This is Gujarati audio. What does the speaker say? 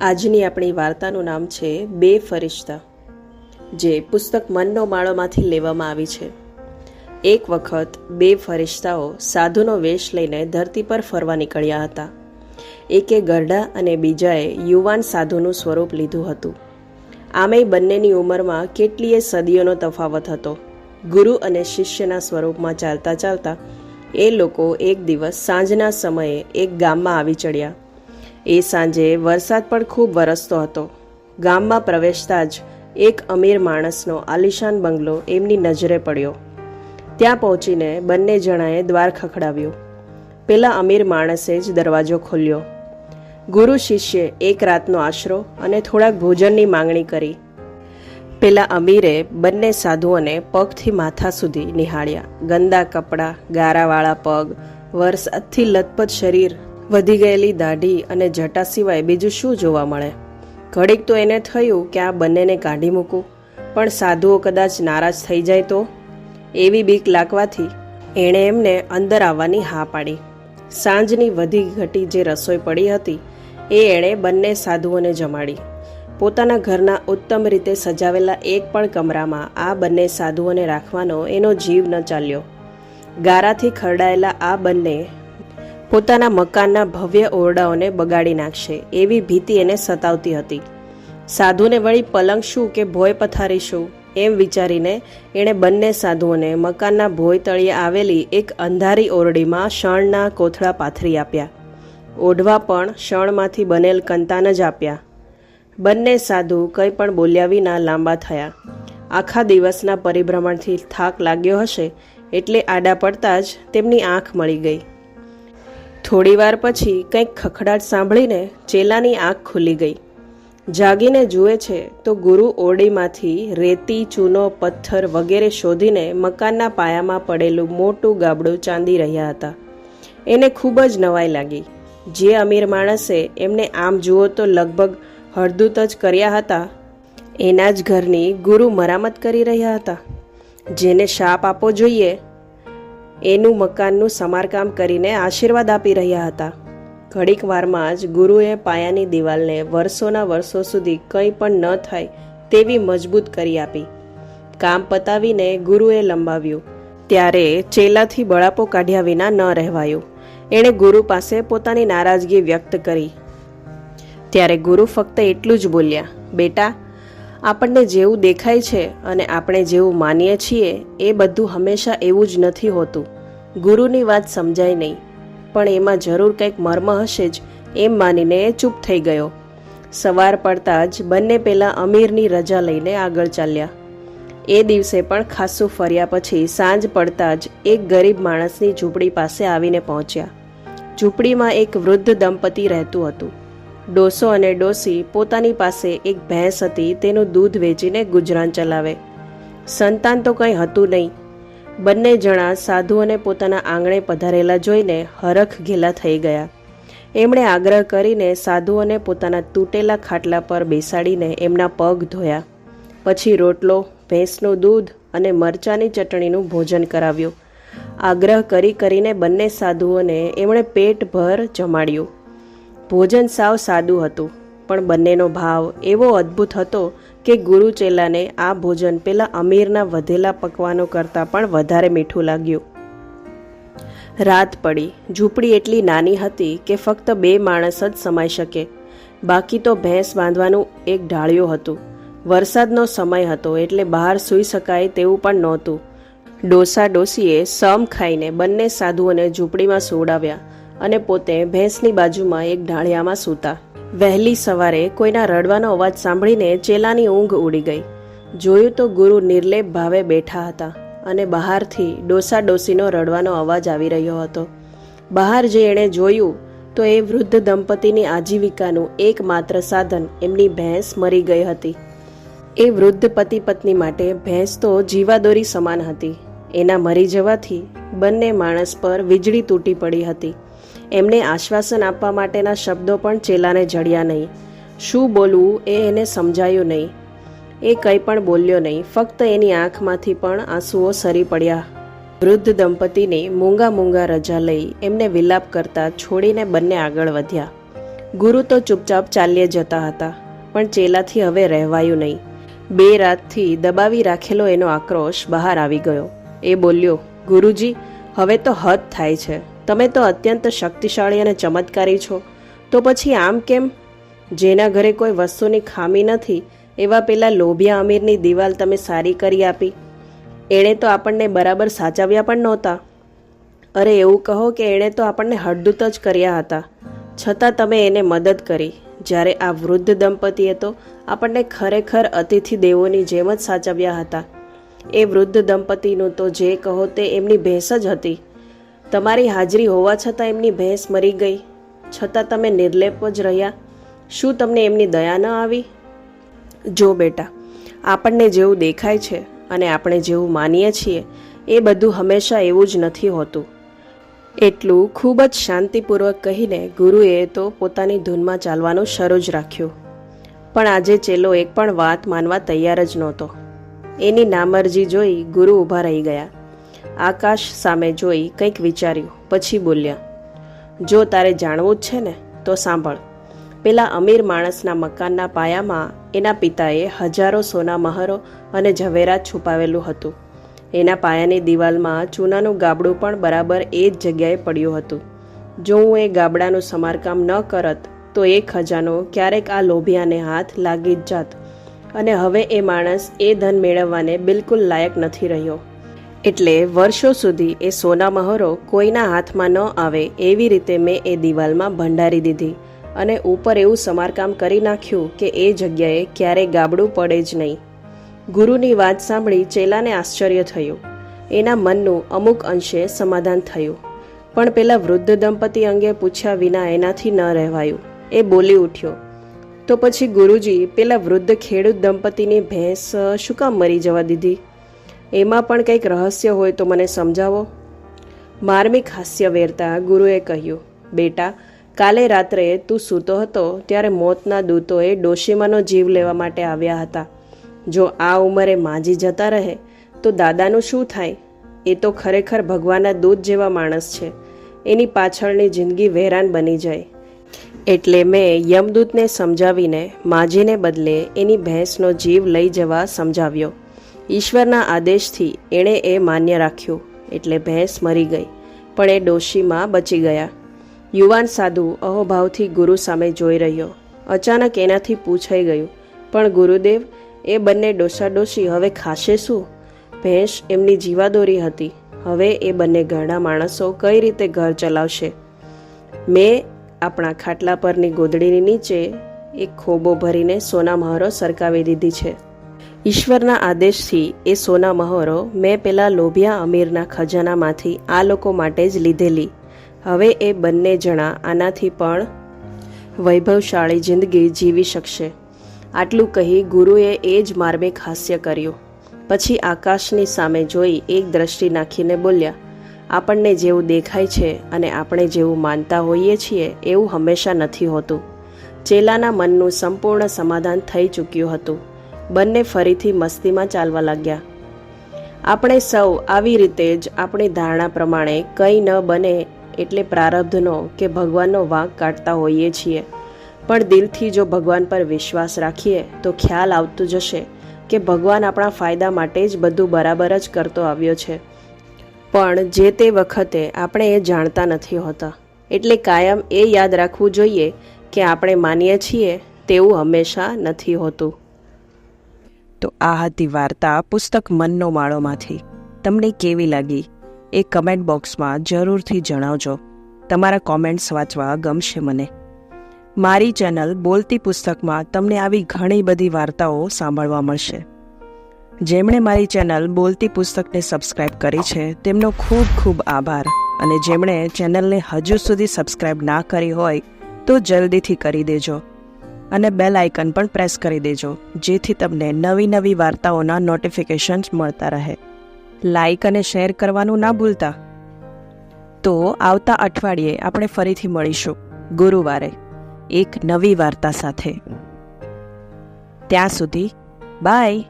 આજની આપણી વાર્તાનું નામ છે બે ફરિશ્તા, જે પુસ્તક મનનો માળોમાંથી લેવામાં આવી છે. એક વખત બે ફરિશ્તાઓ સાધુનો વેશ લઈને ધરતી પર ફરવા નીકળ્યા હતા. એકે ગરડા અને બીજાએ યુવાન સાધુનું સ્વરૂપ લીધું હતું. આમેય બંનેની ઉંમરમાં કેટલીય સદીઓનો તફાવત હતો. ગુરુ અને શિષ્યના સ્વરૂપમાં ચાલતા ચાલતા એ લોકો એક દિવસ સાંજના સમયે એક ગામમાં આવી ચડ્યા. એ સાંજે વરસાદ પણ ખૂબ વરસતો હતો. ગામમાં પ્રવેશતા જ એક અમીર માણસનો આલિશાન બંગલો એમની નજરે પડ્યો. ત્યાં પહોંચીને બંને જણાએ દ્વાર ખખડાવ્યું. પેલા અમીર માણસે જ દરવાજો ખોલ્યો. ગુરુ શિષ્યે એક રાતનો આશરો અને થોડાક ભોજનની માંગણી કરી. પેલા અમીરે બંને સાધુઓને પગથી માથા સુધી નિહાળ્યા. ગંદા કપડાં, ગારાવાળા પગ વરસાદથી લથપથ શરીર વધી ગયેલી દાઢી અને જટા સિવાય બીજું શું જોવા મળે? ઘડીક તો એને થયું કે આ બંનેને કાઢી મૂકું. પણ સાધુઓ કદાચ નારાજ થઈ જાય તો? એવી બીક લાગવાથી એણે એમને અંદર આવવાની હા પાડી. સાંજની વધી ઘટી જે રસોઈ પડી હતી, એ એણે બંને સાધુઓને જમાડી. પોતાના ઘરના ઉત્તમ રીતે સજાવેલા એક પણ કમરામાં આ બંને સાધુઓને રાખવાનો એનો જીવ ન ચાલ્યો. ગારાથી ખરડાયેલા આ બંને પોતાના મકાનના ભવ્ય ઓરડાઓને બગાડી નાખશે. એવી ભીતિ એને સતાવતી હતી. સાધુને વળી પલંગ શું કે ભોય પથારી શું? એમ વિચારીને એણે બંને સાધુઓને મકાનના ભોય તળિયે આવેલી એક અંધારી ઓરડીમાં શણના કોથળા પાથરી આપ્યા. ઓઢવા પણ શણમાંથી બનેલ કંતાન જ આપ્યા. બંને સાધુ કંઈ પણ બોલ્યા વિના લાંબા થયા. આખા દિવસના પરિભ્રમણથી થાક લાગ્યો હશે એટલે આડા પડતા જ તેમની આંખ મળી ગઈ. થોડીવાર પછી કંઈક ખખડાટ સાંભળીને ચેલાની આંખ ખુલી ગઈ. જાગીને જુએ છે તો ગુરુ ઓરડીમાંથી રેતી, ચૂનો, પથ્થર વગેરે શોધીને મકાનના પાયામાં પડેલું મોટું ગાબડું ચાંદી રહ્યા હતા. એને ખૂબ જ નવાઈ લાગી. જે અમીર માણસે એમને આમ જુઓ તો લગભગ હળદૂત જ કર્યા હતા. એના જ ઘરની ગુરુ મરામત કરી રહ્યા હતા. જેને શાપ આપવો જોઈએ એનું મકાનનું સમારકામ કરીને આશીર્વાદ આપી રહ્યા હતા. ઘડીક વારમાં જ ગુરુએ પાયાની દિવાલને વર્ષોના વર્ષો સુધી કંઈ પણ ન થાય તેવી મજબૂત કરી આપી. કામ પતાવીને ગુરુએ લંબાવ્યું. ત્યારે ચેલાથી બળાપો કાઢ્યા વિના ન રહેવાયું. એણે ગુરુ પાસે પોતાની નારાજગી વ્યક્ત કરી. ત્યારે ગુરુ ફક્ત એટલું જ બોલ્યા, બેટા આપણને જેવું દેખાય છે અને આપણે જેવું માનીએ છીએ, એ બધું હંમેશા એવું જ નથી હોતું. ગુરુની વાત સમજાય નહીં. પણ એમાં જરૂર કંઈક મર્મ હશે જ, એમ માનીને એ ચૂપ થઈ ગયો. સવાર પડતા જ બંને પહેલાં અમીરની રજા લઈને આગળ ચાલ્યા. એ દિવસે પણ ખાસું ફર્યા પછી સાંજ પડતા જ એક ગરીબ માણસની ઝૂંપડી પાસે આવીને પહોંચ્યા. ઝૂંપડીમાં એક વૃદ્ધ દંપતી રહેતું હતું. ડોસો અને ડોસી પોતાની પાસે એક ભેંસ હતી, તેનું દૂધ વેચીને ગુજરાન ચલાવે. સંતાન તો કંઈ હતું નહીં. બંને જણા સાધુઓને પોતાના આંગણે પધારેલા જોઈને હરખ ઘેલા થઈ ગયા. એમણે આગ્રહ કરીને સાધુઓને પોતાના તૂટેલા ખાટલા પર બેસાડીને એમના પગ ધોયા. પછી રોટલો, ભેંસનું દૂધ અને મરચાની ચટણીનું ભોજન કરાવ્યું. આગ્રહ કરી કરીને બંને સાધુઓને એમણે પેટભર જમાડ્યું. ભોજન સાવ સાદું હતું, પણ બંનેનો ભાવ એવો અદ્ભુત હતો કે ગુરુ ચેલાને આ ભોજન પેલા અમીરના વધેલા પકવાનો કરતાં પણ વધારે મીઠું લાગ્યું. રાત પડી, ઝૂંપડી એટલી નાની હતી કે ફક્ત બે માણસ જ સમાઈ શકે. બાકી તો ભેંસ બાંધવાનું એક ઢાળિયું હતું. વરસાદનો સમય હતો એટલે બહાર સૂઈ શકાય તેવું પણ નહોતું. ડોસા ડોસીએ સમ ખાઈને બંને સાધુઓને ઝૂંપડીમાં સોડાવ્યા. અને પોતે ભેંસની બાજુમાં એક ઢાળિયામાં સૂતા. વહેલી સવારે કોઈના રડવાનો અવાજ સાંભળીને ચેલાની ઊંઘ ઉડી ગઈ. જોયું તો ગુરુ નિર્લેપ ભાવે બેઠા હતા અને બહારથી ડોસા ડોસીનો રડવાનો અવાજ આવી રહ્યો હતો. બહાર જે એણે જોયું તો એ વૃદ્ધ દંપતીની આજીવિકાનું એકમાત્ર સાધન એમની ભેંસ મરી ગઈ હતી. એ વૃદ્ધ પતિ પત્ની માટે ભેંસ તો જીવાદોરી સમાન હતી. એના મરી જવાથી બંને માણસ પર વીજળી તૂટી પડી હતી. એમને આશ્વાસન આપવા માટેના શબ્દો પણ ચેલાને જડ્યા નહીં. શું બોલવું એ એને સમજાયું નહીં. એ કંઈ પણ બોલ્યો નહીં. ફક્ત એની આંખમાંથી પણ આંસુઓ સરી પડ્યા. વૃદ્ધ દંપતીને મૂંગા મૂંગા રજા લઈ એમને વિલાપ કરતા છોડીને બંને આગળ વધ્યા. ગુરુ તો ચૂપચાપ ચાલ્યે જતા હતા, પણ ચેલાથી હવે રહેવાયું નહીં. બે રાતથી દબાવી રાખેલો એનો આક્રોશ બહાર આવી ગયો. એ બોલ્યો, ગુરુજી, હવે તો હદ થાય છે. તમે તો અત્યંત શક્તિશાળી અને ચમત્કારી છો. તો પછી આમ કેમ? જેના ઘરે કોઈ વસ્તુની ખામી નથી, એવા પેલા લોભિયા અમીરની દિવાલ તમે સારી કરી આપી. એણે તો આપણને બરાબર સાચવ્યા પણ નહોતા. અરે એવું કહો કે એણે તો આપણને હડદૂત જ કર્યા હતા. છતાં તમે એને મદદ કરી. જ્યારે આ વૃદ્ધ દંપતીએ તો આપણને ખરેખર અતિથિ દેવોની જેમ જ સાચવ્યા હતા. એ વૃદ્ધ દંપતીનું તો જે કહો તે એમની ભેંસ જ હતી. તમારી હાજરી હોવા છતાં એમની ભેંસ મરી ગઈ. છતાં તમે નિર્લેપ જ રહ્યા. શું તમને એમની દયા ન આવી? જો બેટા, આપણને જેવું દેખાય છે અને આપણે જેવું માનીએ છીએ, એ બધું હંમેશા એવું જ નથી હોતું. એટલું ખૂબ જ શાંતિપૂર્વક કહીને ગુરુએ તો પોતાની ધૂનમાં ચાલવાનું શરૂ જ રાખ્યું. પણ આજે ચેલો એક પણ વાત માનવા તૈયાર જ નહોતો. એની નામરજી જોઈ ગુરુ ઊભા રહી ગયા. આકાશ સામે જોઈ કંઈક વિચાર્યું, પછી બોલ્યા, જો તારે જાણવું જ છે ને, તો સાંભળ. પેલા અમીર માણસના મકાનના પાયામાં એના પિતાએ હજારો સોના મહરો અને ઝવેરાત છુપાવેલું હતું. એના પાયાની દિવાલમાં ચૂનાનું ગાબડું પણ બરાબર એ જ જગ્યાએ પડ્યું હતું. જો હું એ ગાબડાનું સમારકામ ન કરત, તો એ ખજાનો ક્યારેક આ લોભિયાને હાથ લાગી જ જાત. અને હવે એ માણસ એ ધન મેળવવાને બિલકુલ લાયક નથી રહ્યો. એટલે વર્ષો સુધી એ સોના મહોરો કોઈના હાથમાં ન આવે એવી રીતે મેં એ દિવાલમાં ભંડારી દીધી અને ઉપર એવું સમારકામ કરી નાખ્યું કે એ જગ્યાએ ક્યારેય ગાબડું પડે જ નહીં. ગુરુની વાત સાંભળી ચેલાને આશ્ચર્ય થયું. એના મનનું અમુક અંશે સમાધાન થયું. પણ પેલા વૃદ્ધ દંપતી અંગે પૂછ્યા વિના એનાથી ન રહેવાયું. એ બોલી ઉઠ્યો. તો પછી ગુરુજી, પેલા વૃદ્ધ ખેડૂત દંપતીની ભેંસ શું કામ મરી જવા દીધી? એમાં પણ કંઈક રહસ્ય હોય તો મને સમજાવો. માર્મિક હાસ્ય વેરતા ગુરુએ કહ્યું, બેટા, કાલે રાત્રે તું સૂતો હતો ત્યારે મોતના દૂતોએ ડોશીમાનો જીવ લેવા માટે આવ્યા હતા. જો આ ઉંમરે માજી જતા રહે, તો દાદાનું શું થાય? એ તો ખરેખર ભગવાનના દૂત જેવા માણસ છે. એની પાછળની જિંદગી વેરાન બની જાય. એટલે મેં યમદૂતને સમજાવીને માજીને બદલે એની ભેંસનો જીવ લઈ જવા સમજાવ્યો. ઈશ્વરના આદેશથી એણે એ માન્ય રાખ્યું, એટલે ભેંસ મરી ગઈ, પણ એ ડોશીમાં બચી ગયા. યુવાન સાધુ અહોભાવથી ગુરુ સામે જોઈ રહ્યો. અચાનક એનાથી પૂછાઈ ગયું, પણ ગુરુદેવ, એ બંને ડોસાડોશી હવે ખાશે શું? ભેંસ એમની જીવાદોરી હતી, હવે એ બંને ઘરડા માણસો કઈ રીતે ઘર ચલાવશે? મેં આપણા ખાટલા પરની ગોદડીની નીચે એક ખોબો ભરીને સોના મહોરો સરકાવી દીધી છે. ઈશ્વરના આદેશથી એ સોના મહોરો મેં પેલા લોભિયા અમીરના ખજાનામાંથી આ લોકો માટે જ લીધેલી. હવે એ બંને જણા આનાથી પણ વૈભવશાળી જિંદગી જીવી શકશે. આટલું કહી ગુરુએ એ જ માર્મિક હાસ્ય કર્યું. પછી આકાશની સામે જોઈ એક દ્રષ્ટિ નાખીને બોલ્યા, આપણને જેવું દેખાય છે અને આપણે જેવું માનતા હોઈએ છીએ એવું હંમેશા નથી હોતું. ચેલાના મનનું સંપૂર્ણ સમાધાન થઈ ચૂક્યું હતું. બંને ફરીથી મસ્તીમાં ચાલવા લાગ્યા. આપણે સૌ આવી રીતે જ આપણી ધારણા પ્રમાણે કંઈ ન બને એટલે પ્રારબ્ધનો કે ભગવાનનો વાંક કાઢતા હોઈએ છીએ. પણ દિલથી જો ભગવાન પર વિશ્વાસ રાખીએ, તો ખ્યાલ આવતું જશે કે ભગવાન આપણા ફાયદા માટે જ બધું બરાબર જ કરતો આવ્યો છે. પણ જે તે વખતે આપણે એ જાણતા નથી હોતા. એટલે કાયમ એ યાદ રાખવું જોઈએ કે આપણે માનીએ છીએ તેવું હંમેશા નથી હોતું. તો આ હતી વાર્તા પુસ્તક મનનો માળોમાંથી. તમને કેવી લાગી? એ કમેન્ટ બોક્સમાં જરૂરથી જણાવજો. તમારા કોમેન્ટ્સ વાંચવા ગમશે મને. મારી ચેનલ બોલતી પુસ્તકમાં તમને આવી ઘણી બધી વાર્તાઓ સાંભળવા મળશે. જેમણે મારી ચેનલ બોલતી પુસ્તકને સબસ્ક્રાઇબ કરી છે, તેમનો ખૂબ ખૂબ આભાર. અને જેમણે ચેનલને હજુ સુધી સબસ્ક્રાઇબ ના કરી હોય, તો જલ્દીથી કરી દેજો. અને બેલ આઇકન પણ પ્રેસ કરી દેજો, જેથી તમને નવી નવી વાર્તાઓના નોટિફિકેશન્સ મળતા રહે. લાઇક અને શેર કરવાનું ના ભૂલતા. તો આવતા અઠવાડિયે આપણે ફરીથી મળીશું, ગુરુવારે, એક નવી વાર્તા સાથે. ત્યાં સુધી બાય